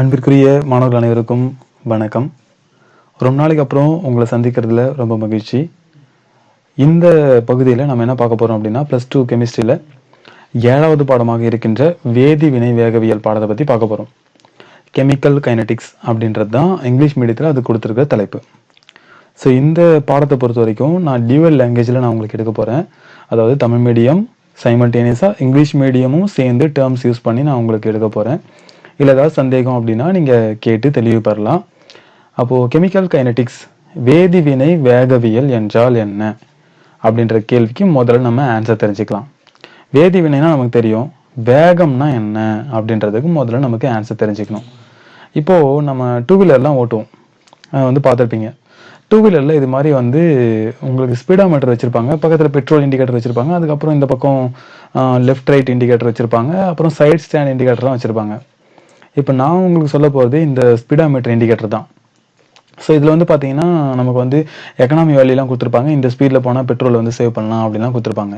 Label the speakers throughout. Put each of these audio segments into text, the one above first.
Speaker 1: அன்பிற்குரிய மாணவர்கள் அனைவருக்கும் வணக்கம். ரொம்ப நாளைக்கு அப்புறம் உங்களை சந்திக்கிறதுல ரொம்ப மகிழ்ச்சி. இந்த பகுதியில் நம்ம என்ன பார்க்க போகிறோம் அப்படின்னா ப்ளஸ் டூ கெமிஸ்ட்ரியில் ஏழாவது பாடமாக இருக்கின்ற வேதி வினை வேகவியல் பாடத்தை பற்றி பார்க்க போகிறோம் கெமிக்கல் கைனட்டிக்ஸ் அப்படின்றது தான் இங்கிலீஷ் மீடியத்தில் அது கொடுத்துருக்க தலைப்பு. ஸோ இந்த பாடத்தை பொறுத்த வரைக்கும் நான் டியூவல் லாங்குவேஜில் நான் உங்களுக்கு எடுக்க போகிறேன் அதாவது தமிழ் மீடியம் சைமல்டேனியஸாக இங்கிலீஷ் மீடியமும் சேர்ந்து டேர்ம்ஸ் யூஸ் பண்ணி நான் உங்களுக்கு எடுக்க போகிறேன் இல்லை ஏதாவது சந்தேகம் அப்படின்னா நீங்கள் கேட்டு தெளிவு பெறலாம். அப்போது கெமிக்கல் கைனடிக்ஸ் வேதிவினை வேகவியல் என்றால் என்ன? அப்படின்ற கேள்விக்கு முதல்ல நம்ம ஆன்சர் தெரிஞ்சுக்கலாம். வேதிவினைனா நமக்கு தெரியும். வேகம்னா என்ன? அப்படின்றதுக்கு முதல்ல நமக்கு ஆன்சர் தெரிஞ்சுக்கணும். இப்போது நம்ம டூ வீலர்லாம் ஓட்டுவோம். வந்து பார்த்துருப்பீங்க. டூ வீலரில் இது மாதிரி வந்து உங்களுக்கு ஸ்பீடாமீட்டர் வச்சுருப்பாங்க. பக்கத்தில் பெட்ரோல் இண்டிகேட்டர் வச்சுருப்பாங்க. அதுக்கப்புறம் இந்த பக்கம் லெஃப்ட் ரைட் இண்டிகேட்டர் வச்சுருப்பாங்க. அப்புறம் சைட் ஸ்டாண்ட் இண்டிகேட்டர்லாம் வச்சுருப்பாங்க. இப்போ நான் உங்களுக்கு சொல்ல போகிறது இந்த ஸ்பீடாமீட்டர் இண்டிகேட்டர் தான். ஸோ இதில் வந்து பார்த்தீங்கன்னா நமக்கு வந்து எக்கனாமி வேல்யூலாம் கொடுத்துருப்பாங்க. இந்த ஸ்பீடில் போனால் பெட்ரோலை வந்து சேவ் பண்ணலாம் அப்படிலாம் கொடுத்துருப்பாங்க.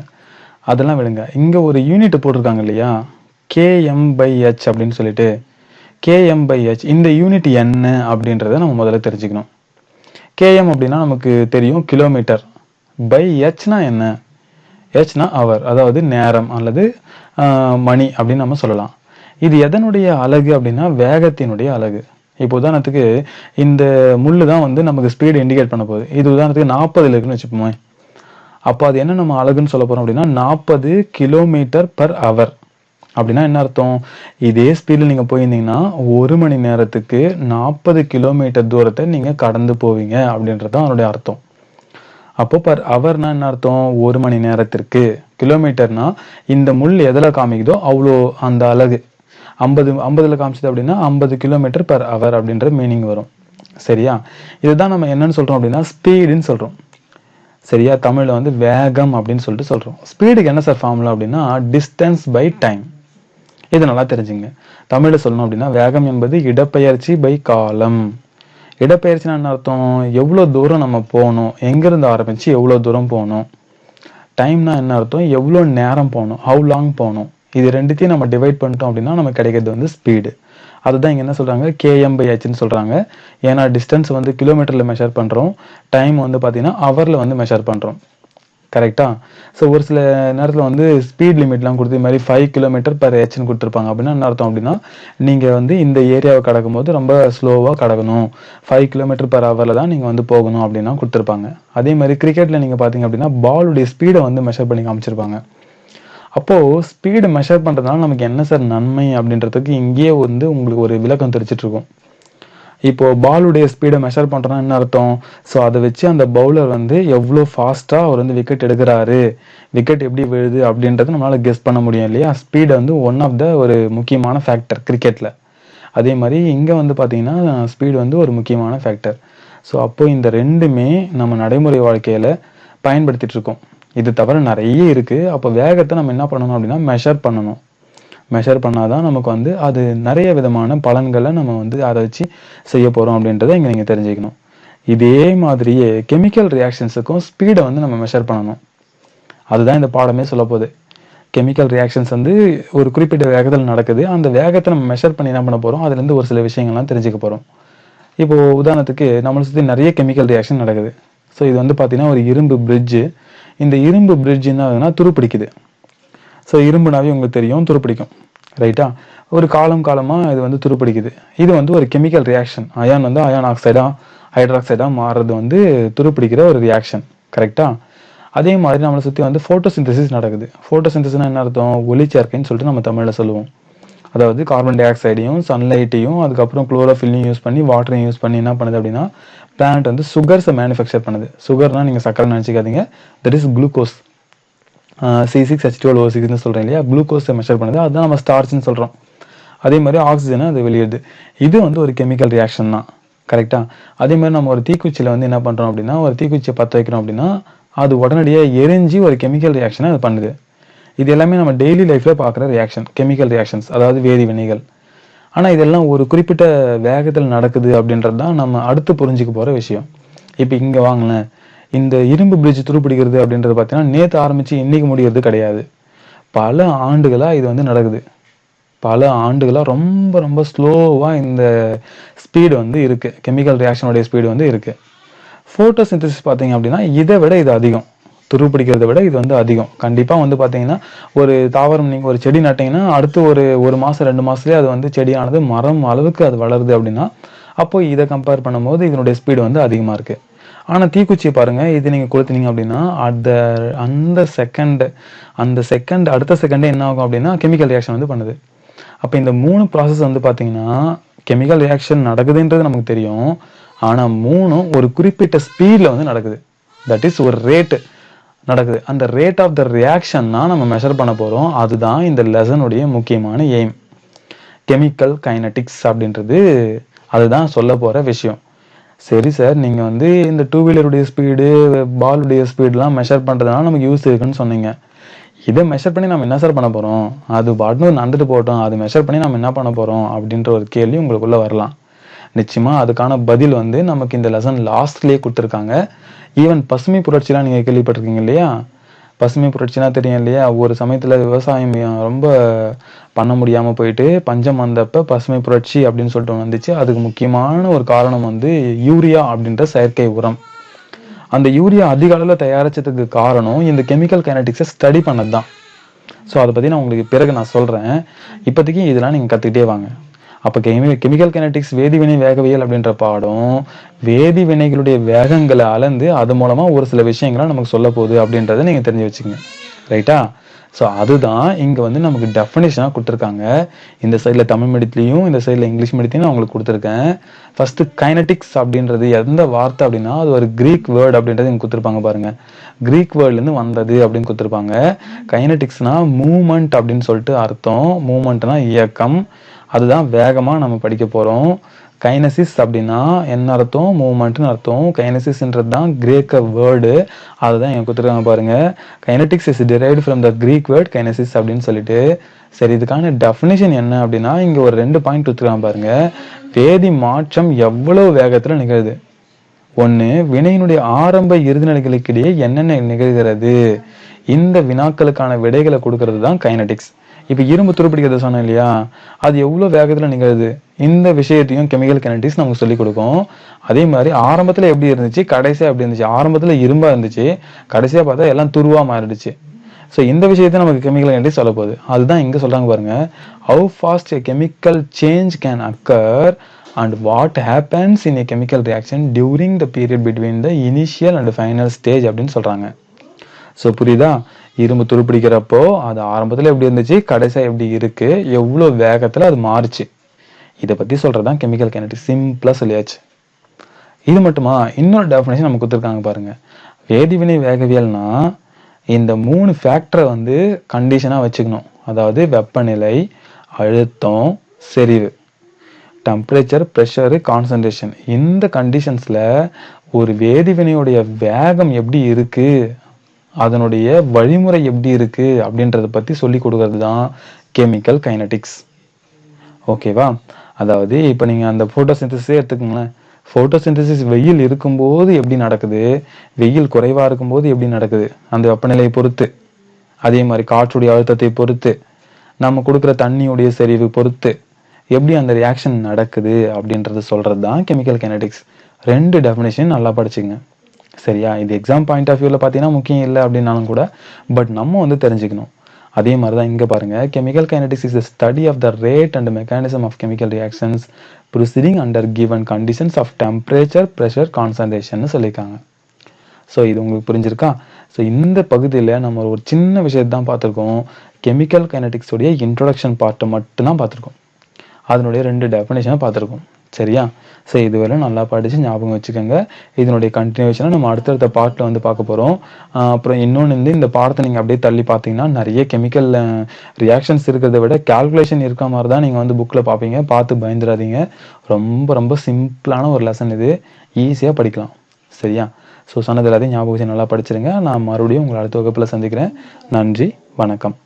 Speaker 1: அதெல்லாம் விடுங்க. இங்கே ஒரு யூனிட் போட்டிருக்காங்க இல்லையா? கேஎம் பை ஹெச் அப்படின்னு சொல்லிட்டு. கேஎம் பை ஹெச் இந்த யூனிட் என்ன அப்படின்றத நம்ம முதல்ல தெரிஞ்சுக்கணும். கேஎம் அப்படின்னா நமக்கு தெரியும் கிலோமீட்டர் பை ஹெச்னா என்ன? ஹெச்னா அவர் அதாவது நேரம் அல்லது மணி அப்படின்னு நம்ம சொல்லலாம். இது எதனுடைய அலகு அப்படின்னா வேகத்தினுடைய அலகு. இப்போ உதாரணத்துக்கு இந்த முள்ளு தான் வந்து நமக்கு ஸ்பீடு இண்டிகேட் பண்ண போகுது. இது உதாரணத்துக்கு நாற்பதுல இருக்குன்னு வச்சுப்போமே. அப்போ அது என்ன நம்ம அழகுன்னு சொல்ல போகிறோம் அப்படின்னா நாற்பது கிலோமீட்டர் பர் அவர் அப்படின்னா என்ன அர்த்தம்? இதே ஸ்பீடில் நீங்கள் போயிருந்தீங்கன்னா ஒரு மணி நேரத்துக்கு நாற்பது கிலோமீட்டர் தூரத்தை நீங்கள் கடந்து போவீங்க அப்படின்றது தான் அதனுடைய அர்த்தம். அப்போ பர் அவர்னா என்ன அர்த்தம்? ஒரு மணி நேரத்திற்கு. கிலோமீட்டர்னா இந்த முள் எதில் காமிக்குதோ அவ்வளோ அந்த அலகு. ஐம்பது ஐம்பதில் காமிச்சது அப்படின்னா ஐம்பது கிலோமீட்டர் பர் ஹவர் அப்படின்ற மீனிங் வரும். சரியா? இதுதான் நம்ம என்னன்னு சொல்கிறோம் அப்படின்னா ஸ்பீடுன்னு சொல்கிறோம் சரியா? தமிழில் வந்து வேகம் அப்படின்னு சொல்லிட்டு சொல்கிறோம் ஸ்பீடுக்கு என்ன சார் ஃபார்முலா அப்படின்னா டிஸ்டன்ஸ் பை டைம் இது நல்லா தெரிஞ்சுங்க. தமிழில் சொல்லணும் அப்படின்னா வேகம் என்பது இடப்பெயர்ச்சி பை காலம் இடப்பெயர்ச்சினா என்ன அர்த்தம்? எவ்வளோ தூரம் நம்ம போகணும்? எங்கேருந்து ஆரம்பிச்சு எவ்வளோ தூரம் போகணும்? டைம்னா என்ன அர்த்தம்? எவ்வளோ நேரம் போகணும்? ஹவு லாங் போகணும்? இது ரெண்டுத்தையும் நம்ம டிவைட் பண்ணிட்டோம் அப்படின்னா நமக்கு கிடைக்கிறது வந்து ஸ்பீடு அதுதான் இங்கே என்ன சொல்கிறாங்க கேஎம் பை ஹெச்னு சொல்கிறாங்க ஏன்னா டிஸ்டன்ஸ் வந்து கிலோமீட்டரில் மெஷர் பண்ணுறோம் டைம் வந்து பார்த்தீங்கன்னா ஹவரில் வந்து மெஷர் பண்ணுறோம் கரெக்டாக ஸோ ஒரு சில நேரத்தில் வந்து ஸ்பீட் லிமிட்லாம் கொடுத்து இது மாதிரி ஃபைவ் கிலோமீட்டர் பர் ஹெச்னு கொடுத்துருப்பாங்க. அப்படின்னா என்ன அர்த்தம் அப்படின்னா நீங்கள் வந்து இந்த ஏரியாவை கடக்கும்போது ரொம்ப ஸ்லோவாக கடக்கணும். ஃபைவ் கிலோமீட்டர் பர் ஹவரில் தான் நீங்கள் வந்து போகணும் அப்படின்னா கொடுத்துருப்பாங்க. அதே மாதிரி கிரிக்கெட்டில் நீங்கள் பார்த்தீங்க அப்படின்னா பாலுடைய ஸ்பீடை வந்து மெஷர் பண்ணி காமிச்சிருப்பாங்க. அப்போது ஸ்பீடு மெஷர் பண்ணுறதுனால நமக்கு என்ன சார் நன்மை அப்படின்றதுக்கு இங்கேயே வந்து உங்களுக்கு ஒரு விளக்கம் தெரிச்சிட்டு இருக்கும் பாலுடைய ஸ்பீடை மெஷர் பண்ணுறோன்னா என்ன அர்த்தம்? ஸோ அதை வச்சு அந்த பவுலர் வந்து எவ்வளோ ஃபாஸ்ட்டாக அவர் வந்து விக்கெட் எடுக்கிறாரு? விக்கெட் எப்படி விழுது அப்படின்றத நம்மளால் கெஸ் பண்ண முடியும் இல்லையா? ஸ்பீடு வந்து ஒன் ஆஃப் த ஒரு முக்கியமான ஃபேக்டர் கிரிக்கெட்டில் அதே மாதிரி இங்கே வந்து பார்த்தீங்கன்னா ஸ்பீடு வந்து ஒரு முக்கியமான ஃபேக்டர் ஸோ அப்போது இந்த ரெண்டுமே நம்ம நடைமுறை வாழ்க்கையில் பயன்படுத்திகிட்ருக்கோம் இருக்கோம் இது தவிர நிறைய இருக்குது அப்போ வேகத்தை நம்ம என்ன பண்ணணும் அப்படின்னா மெஷர் பண்ணணும். மெஷர் பண்ணால் தான் நமக்கு வந்து அது நிறைய விதமான பலன்களை நம்ம வந்து அதை வச்சு செய்ய போகிறோம் அப்படின்றத இங்கே நீங்கள் தெரிஞ்சுக்கணும். இதே மாதிரியே கெமிக்கல் ரியாக்ஷன்ஸுக்கும் ஸ்பீடை வந்து நம்ம மெஷர் பண்ணணும். அதுதான் இந்த பாடமே சொல்ல போகுது. கெமிக்கல் ரியாக்ஷன்ஸ் வந்து ஒரு குறிப்பிட்ட வேகத்தில் நடக்குது. அந்த வேகத்தை நம்ம மெஷர் பண்ணி என்ன பண்ண போகிறோம் அதுலேருந்து ஒரு சில விஷயங்கள்லாம் தெரிஞ்சுக்க போகிறோம் இப்போது உதாரணத்துக்கு நம்மளை சுற்றி நிறைய கெமிக்கல் ரியாக்ஷன் நடக்குது. ஸோ இது வந்து பார்த்தீங்கன்னா ஒரு இரும்பு பிரிட்ஜு இந்த இரும்பு பிரிட்ஜ் என்ன ஆகுதுன்னா துருப்பிடிக்குது. ஸோ இரும்புனாவே உங்களுக்கு தெரியும் துருப்பிடிக்கும். ரைட்டா ஒரு காலம் காலமாக இது வந்து துருப்பிடிக்குது. இது வந்து ஒரு கெமிக்கல் ரியாக்ஷன் அயான் வந்து அயான் ஆக்சைடாக ஹைட்ராக்சைடாக மாறுறது வந்து துருப்பிடிக்கிற ஒரு ரியாக்ஷன் கரெக்டாக அதே மாதிரி நம்மளை சுற்றி வந்து ஃபோட்டோசிந்தசிஸ் நடக்குது. ஃபோட்டோசிந்தசிஸ்னால் என்ன அர்த்தம்? ஒளிச்சேர்க்கைன்னு சொல்லிட்டு நம்ம தமிழில் சொல்லுவோம். அதாவது கார்பன் டை ஆக்சைடையும் சன்லைட்டையும் அதுக்கப்புறம் குளோரோஃபில்லையும் யூஸ் பண்ணி வாட்டரையும் யூஸ் பண்ணி என்ன பண்ணுது அப்படின்னா பிளான்ட் வந்து சுகர்ஸை மேனுஃபேக்சர் பண்ணுது. சுகர்னா நீங்கள் சக்கரை நினச்சிக்காதீங்க. That is glucose C six H twelve O சிக்ஸ்னு சொல்கிறேன் இல்லையா? குளுக்கோஸை மெஷர் பண்ணுது. அதுதான் நம்ம ஸ்டார்ச்னு சொல்கிறோம் அதே மாதிரி ஆக்சிஜனை அது வெளியிடுது. இது வந்து ஒரு கெமிக்கல் ரியாக்ஷன் தான். கரெக்டாக அதே மாதிரி நம்ம ஒரு தீக்குச்சியில் வந்து என்ன பண்ணுறோம் அப்படின்னா ஒரு தீக்குச்சியை பற்ற வைக்கிறோம் அப்படின்னா அது உடனடியாக எரிஞ்சு ஒரு கெமிக்கல் ரியாக்ஷனை அது பண்ணுது. இது எல்லாமே நம்ம டெய்லி லைஃப்பில் பார்க்குற ரியாக்ஷன் கெமிக்கல் ரியாக்ஷன்ஸ் அதாவது வேதி வினைகள். ஆனால் இதெல்லாம் ஒரு குறிப்பிட்ட வேகத்தில் நடக்குது அப்படின்றது தான் நம்ம அடுத்து புரிஞ்சுக்க போகிற விஷயம். இப்போ இங்கே வாங்கினேன் இந்த இரும்பு பிரிட்ஜ் துருப்பிடிக்கிறது அப்படின்றது பார்த்தீங்கன்னா நேற்று ஆரம்பித்து இன்றைக்கி முடிகிறது கிடையாது. பல ஆண்டுகளாக இது வந்து நடக்குது. பல ஆண்டுகளாக ரொம்ப ரொம்ப ஸ்லோவாக இந்த ஸ்பீடு வந்து இருக்குது கெமிக்கல் ரியாக்ஷனுடைய ஸ்பீடு வந்து இருக்குது ஃபோட்டோசிந்தசிஸ் பார்த்தீங்க அப்படின்னா இதை விட இது அதிகம். துருப்பிடிக்கிறத விட இது வந்து அதிகம். கண்டிப்பாக வந்து பார்த்தீங்கன்னா ஒரு தாவரம் நீங்கள் ஒரு செடி நட்டிங்கன்னா அடுத்து ஒரு ஒரு மாதம் ரெண்டு மாதத்துலேயே அது வந்து செடியானது மரம் அளவுக்கு அது வளருது அப்படின்னா அப்போ இதை கம்பேர் பண்ணும்போது இதனுடைய ஸ்பீடு வந்து அதிகமாக இருக்குது ஆனால் தீக்குச்சியை பாருங்கள் இது நீங்கள் கொளுத்துனீங்க அப்படின்னா அந்த அந்த செகண்ட் அந்த செகண்ட் அடுத்த செகண்டே என்ன ஆகும் அப்படின்னா கெமிக்கல் ரியாக்ஷன் வந்து பண்ணுது. அப்போ இந்த மூணு ப்ராசஸ் வந்து பார்த்தீங்கன்னா கெமிக்கல் ரியாக்ஷன் நடக்குதுன்றது நமக்கு தெரியும். ஆனால் மூணும் ஒரு குறிப்பிட்ட ஸ்பீடில் வந்து நடக்குது. தட் இஸ் ஒரு ரேட்டு நடக்குது. அந்த ரேட் ஆஃப் த ரியாக்ஷன் தான் நம்ம மெஷர் பண்ண போகிறோம் அதுதான் இந்த லெசனுடைய முக்கியமான எய்ம் கெமிக்கல் கைனட்டிக்ஸ் அப்படின்றது அதுதான் சொல்ல போகிற விஷயம். சரி சார் நீங்கள் வந்து இந்த டூ வீலருடைய ஸ்பீடு பாலுடைய ஸ்பீடெலாம் மெஷர் பண்ணுறதுனால நமக்கு யூஸ் இருக்குன்னு சொன்னீங்க. இதை மெஷர் பண்ணி நம்ம என்ன சார் பண்ண போகிறோம் அது பாட்டுன்னு நடந்துட்டு போட்டோம். அது மெஷர் பண்ணி நம்ம என்ன பண்ண போகிறோம் அப்படின்ற ஒரு கேள்வி உங்களுக்குள்ளே வரலாம். நிச்சயமாக அதுக்கான பதில் வந்து நமக்கு இந்த லெசன் லாஸ்ட்லேயே கொடுத்துருக்காங்க. ஈவன் பசுமை புரட்சிலாம் நீங்கள் கேள்விப்பட்டிருக்கீங்க இல்லையா? பசுமை புரட்சினா தெரியும் இல்லையா? ஒரு சமயத்தில் விவசாயம் ரொம்ப பண்ண முடியாமல் போயிட்டு பஞ்சம் வந்தப்ப பசுமை புரட்சி அப்படின்னு சொல்லிட்டு வந்துச்சு. அதுக்கு முக்கியமான ஒரு காரணம் வந்து யூரியா அப்படின்ற செயற்கை உரம். அந்த யூரியா அதிக அளவில் தயாரிச்சதுக்கு காரணம் இந்த கெமிக்கல் கைனட்டிக்ஸை ஸ்டடி பண்ணது தான் ஸோ அதை பற்றி நான் உங்களுக்கு பிறகு நான் சொல்கிறேன் இப்போதைக்கு இதெல்லாம் நீங்கள் கற்றுக்கிட்டே வாங்க. அப்போ கெமி கெமிக்கல் கைனடிக்ஸ் வேதிவினை வேகவியல் அப்படின்ற பாடம் வேதி வினைகளுடைய வேகங்களை அளந்து அது மூலமாக ஒரு சில விஷயங்களை நமக்கு சொல்ல போகுது அப்படின்றத நீங்கள் தெரிஞ்சு வச்சுக்கோங்க. ரைட்டா ஸோ அதுதான் இங்கே வந்து நமக்கு டெஃபினேஷனாக கொடுத்துருக்காங்க. இந்த சைடில் தமிழ் மீடியத்துலேயும் இந்த சைடில் இங்கிலீஷ் மீடியத்தையும் நான் உங்களுக்கு கொடுத்துருக்கேன். ஃபஸ்ட்டு கைனட்டிக்ஸ் அப்படின்றது எந்த வார்த்தை அப்படின்னா அது ஒரு க்ரீக் வேர்டு அப்படின்றது இங்கே கொடுத்துருப்பாங்க பாருங்கள் க்ரீக் வேர்ட்லேருந்து வந்தது அப்படின்னு கொடுத்துருப்பாங்க. கைனட்டிக்ஸ்னால் மூமெண்ட் அப்படின்னு சொல்லிட்டு அர்த்தம். மூமெண்ட்னா இயக்கம். அதுதான் வேகமாக நம்ம படிக்க போகிறோம் கைனசிஸ் அப்படின்னா என்ன அர்த்தம்? மூவ்மெண்ட்னு அர்த்தம். கைனசிஸ்ன்றது தான் கிரேக்க வேர்டு அதுதான் என் கொடுத்துருக்காங்க பாருங்கள் kinetics is derived from the Greek word kinesis அப்படின்னு சொல்லிட்டு. சரி இதுக்கான டெஃபினேஷன் என்ன அப்படின்னா இங்கே ஒரு ரெண்டு பாயிண்ட் கொடுத்துருக்காங்க பாருங்கள் வேதி மாற்றம் எவ்வளவு வேகத்தில் நிகழுது? ஒன்று வினையினுடைய ஆரம்ப இறுதி நிலைகளுக்கிடையே என்னென்ன நிகழ்கிறது? இந்த வினாக்களுக்கான விடைகளை கொடுக்கறது தான் கைனடிக்ஸ் இப்போ இரும்பு துருப்பிடிக்கிறத சொன்னேன் இல்லையா? அது எவ்வளோ வேகத்தில் நிகழுது? இந்த விஷயத்தையும் கெமிக்கல் கெனட்டிஸ் நமக்கு சொல்லிக் கொடுக்கும். அதே மாதிரி ஆரம்பத்தில் எப்படி இருந்துச்சு? கடைசியாக எப்படி இருந்துச்சு? ஆரம்பத்தில் இரும்பாக இருந்துச்சு. கடைசியாக பார்த்தா எல்லாம் துருவாக மாறிடுச்சு. ஸோ இந்த விஷயத்தை நமக்கு கெமிக்கல் கைனடிக்ஸ் சொல்ல போகுது. அதுதான் இங்கே சொல்கிறாங்க பாருங்க. How fast a chemical change can occur and what happens in a chemical reaction during the period between the initial and final stage அப்படின்னு சொல்கிறாங்க ஸோ புரியுதா? இரும்பு துருப்பிடிக்கிறப்போ அது ஆரம்பத்தில் எப்படி இருந்துச்சு கடைசியாக எப்படி இருக்குது எவ்வளோ வேகத்தில் அது மாறுச்சு. இதை பற்றி சொல்கிறது தான் கெமிக்கல் கைனடிக்ஸ் சிம்பிளாக சொல்லியாச்சு. இது மட்டுமா? இன்னொரு டெஃபினேஷன் நம்ம கொடுத்துருக்காங்க பாருங்கள் வேதிவினை வேகவியல்னா இந்த மூணு ஃபேக்டரை வந்து கண்டிஷனாக வச்சுக்கணும். அதாவது வெப்பநிலை அழுத்தம் செறிவு. டெம்பரேச்சர் ப்ரெஷரு கான்சன்ட்ரேஷன் இந்த கண்டிஷன்ஸில் ஒரு வேதிவினையுடைய வேகம் எப்படி இருக்குது அதனுடைய வழிமுறை எப்படி இருக்கு அப்படின்றத பற்றி சொல்லி கொடுக்கறது தான் கெமிக்கல் கைனடிக்ஸ் ஓகேவா அதாவது இப்போ நீங்கள் அந்த ஃபோட்டோசிந்தசிஸே எடுத்துக்கோங்களேன். ஃபோட்டோசிந்தசிஸ் வெயில் இருக்கும்போது எப்படி நடக்குது? வெயில் குறைவாக இருக்கும்போது எப்படி நடக்குது? அந்த வெப்பநிலையை பொறுத்து. அதே மாதிரி காற்றுடைய அழுத்தத்தை பொறுத்து. நம்ம கொடுக்குற தண்ணியுடைய செறிவு பொறுத்து. எப்படி அந்த ரியாக்ஷன் நடக்குது அப்படின்றத சொல்கிறது தான் கெமிக்கல் கெனடிக்ஸ் ரெண்டு டெஃபினேஷன் நல்லா படிச்சுங்க சரியா? இது எக்ஸாம் பாயிண்ட் ஆஃப் வியூவில் பார்த்தீங்கன்னா முக்கியம் இல்லை அப்படின்னாலும் கூட பட் நம்ம வந்து தெரிஞ்சுக்கணும். அதே மாதிரி தான் இங்கே பாருங்க chemical kinetics is the study of the rate and mechanism of chemical reactions proceeding under given conditions of temperature pressure concentration சொல்லியிருக்காங்க. ஸோ இது உங்களுக்கு புரிஞ்சிருக்கா? ஸோ இந்த பகுதியில் நம்ம ஒரு சின்ன விஷயத்தை தான் பார்த்துருக்கோம் கெமிக்கல் கைனடிக்ஸுடைய இன்ட்ரொடக்ஷன் பார்ட்டை மட்டும்தான் பார்த்துருக்கோம். அதனுடைய ரெண்டு டெஃபினேஷனை பார்த்துருக்கோம். சரியா? ஸோ இதுவரை நல்லா படித்து ஞாபகம் வச்சுக்கோங்க. இதனுடைய கண்டினியூஷனை நம்ம அடுத்தடுத்த பாட்டில் வந்து பார்க்க போகிறோம் அப்புறம் இன்னொன்று வந்து இந்த பாடத்தை நீங்கள் அப்படியே தள்ளி பார்த்தீங்கன்னா நிறைய கெமிக்கல் ரியாக்ஷன்ஸ் இருக்கிறத விட கால்குலேஷன் இருக்க மாதிரி தான் நீங்கள் வந்து புக்கில் பார்ப்பீங்க. பார்த்து பயந்துடாதீங்க. ரொம்ப ரொம்ப சிம்பிளான ஒரு லெசன் இது. ஈஸியாக படிக்கலாம். சரியா? ஸோ சொன்னது எல்லாத்தையும் ஞாபகம் வச்சு நல்லா படிச்சிருங்க. நான் மறுபடியும் உங்களை அடுத்த வகுப்பில் சந்திக்கிறேன். நன்றி. வணக்கம்.